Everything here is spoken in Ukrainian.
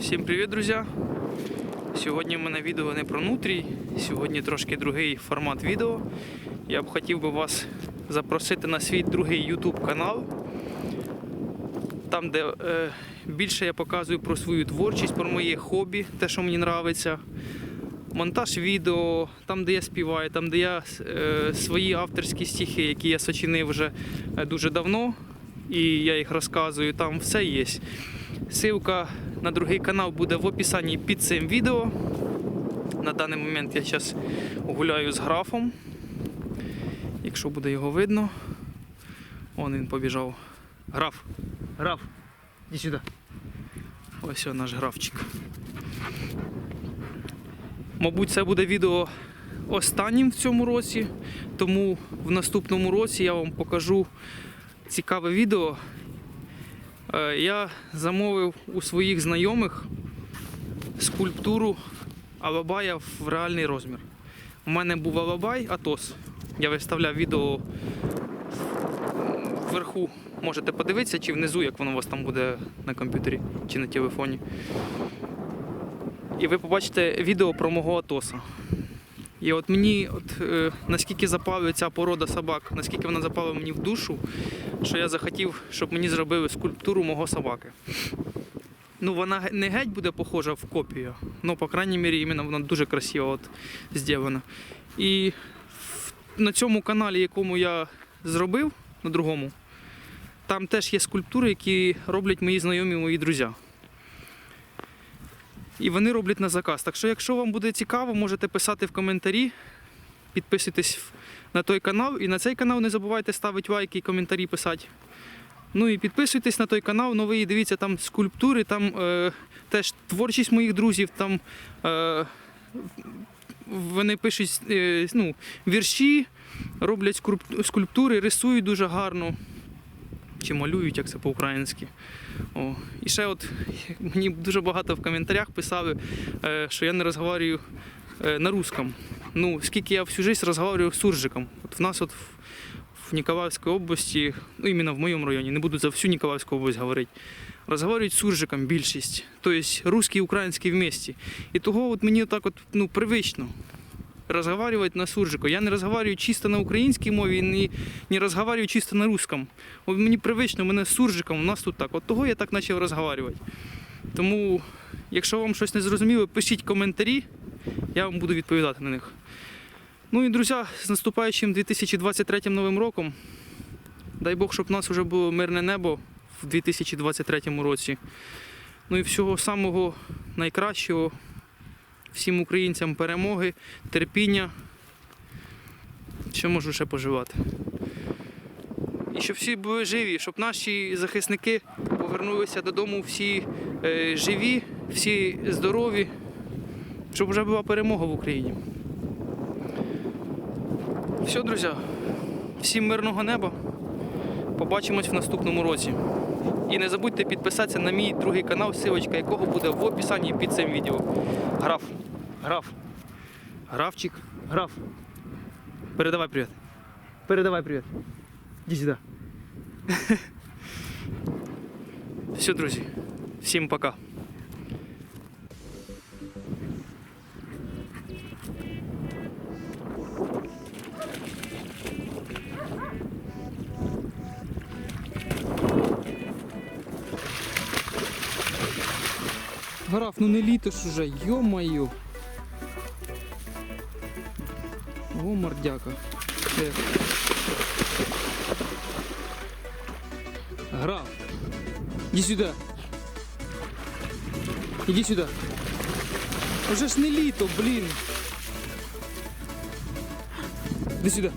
Всім привіт, друзі! Сьогодні в мене відео не про нутрій, сьогодні трошки другий формат відео. Я б хотів би вас запросити на свій другий YouTube канал, там, де е, більше я показую про свою творчість, про моє хобі, те, що мені подобається. Монтаж відео, там, де я співаю, там, де я е, свої авторські стихи, які я сочинив вже е, дуже давно, і я їх розказую, там все є. Ссылка на другий канал буде в описанні під цим відео. На даний момент я зараз гуляю з графом. Якщо буде його видно. Вон він побіжав. Граф. Граф. Іди сюди. Ось он наш графчик. Мабуть, це буде відео останнім в цьому році, тому в наступному році я вам покажу цікаве відео. Е, Я замовив у своїх знайомих скульптуру Алабая в реальний розмір. У мене був Алабай Атос. Я виставляв відео вверху. Можете подивитися, чи внизу, як воно у вас там буде на комп'ютері чи на телефоні. І ви побачите відео про мого Атоса. І от мені, от, е, наскільки запала ця порода собак, наскільки вона запала мені в душу, що я захотів, щоб мені зробили скульптуру мого собаки. Ну, вона не геть буде похожа в копію, але, по крайній мірі, іменно вона дуже красиво от, зроблена. І на цьому каналі, якому я зробив, на другому, там теж є скульптури, які роблять мої знайомі, мої друзі. І вони роблять на заказ. Так що, якщо вам буде цікаво, можете писати в коментарі, підписуйтесь на той канал. І на цей канал не забувайте ставити лайки і коментарі писати. Ну і підписуйтесь на той канал, новий, дивіться там скульптури, там е, теж творчість моїх друзів, там е, вони пишуть е, ну, вірші, роблять скульптури, рисують дуже гарно. Чи малюють, як це по-українськи. О. І ще от мені дуже багато в коментарях писали, е, що я не розговорюю е, на русском. Ну, скільки я всю життя розговорюю суржиком. От в нас от в, в Ніколаївській області, ну іменно в моєму районі, не буду за всю Ніколаївську область говорити, розговорюють суржиком більшість. Тобто русський і український вместе. І того от мені так от, ну, привично разговаривать на суржику. Я не разговариваю чисто на українській мові, не, не разговариваю чисто на русском. Мені привично, мене з суржиком, у нас тут так. От того я так почав розговорювати. Тому, якщо вам щось не зрозуміло, пишіть коментарі, я вам буду відповідати на них. Ну і друзі, з наступаючим 2023 новим роком. Дай Бог, щоб у нас вже було мирне небо в 2023 році. Ну і всього самого найкращого всім українцям перемоги, терпіння. Що можу ще поживати? І щоб всі були живі, щоб наші захисники повернулися додому всі е, живі, всі здорові, щоб вже була перемога в Україні. Все, друзі, всім мирного неба. Побачимось в наступному році. І не забудьте підписатися на мій другий канал, силочка якого буде в описанні під цим відео. Граф, граф, графчик, граф. Передавай привіт. Передавай привіт. Іди сюди. Все, друзі. Всім пока. Граф, ну не літо ж уже, йо-моє. О, мордяка. Е. Граф. Иди сюда. Иди сюда. Уже ж не літо, блін. Іди сюди.